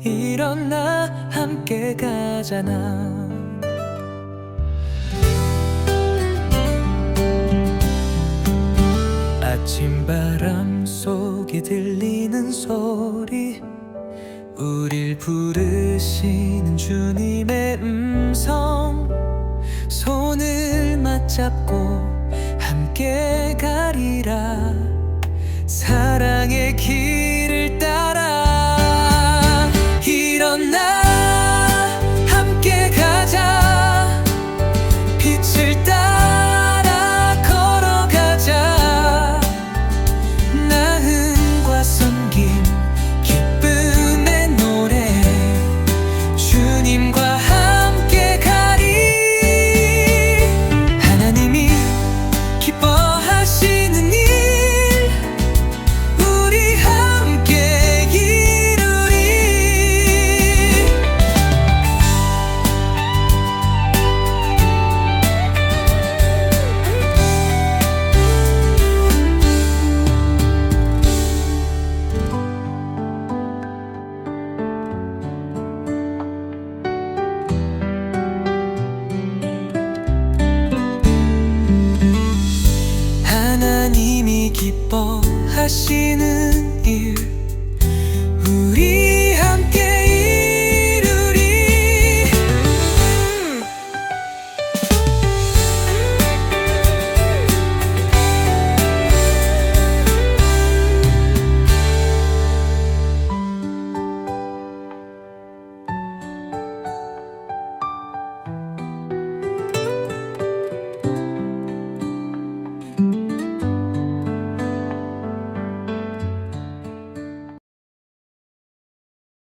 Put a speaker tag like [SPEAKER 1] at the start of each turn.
[SPEAKER 1] 일어나 함께 가잖아. 아침 바람 속에 들리는 소리 우릴 부르시는 주님의 음성. 손을 맞잡고 함께 가리라. 사랑의 길 기뻐하시는 일.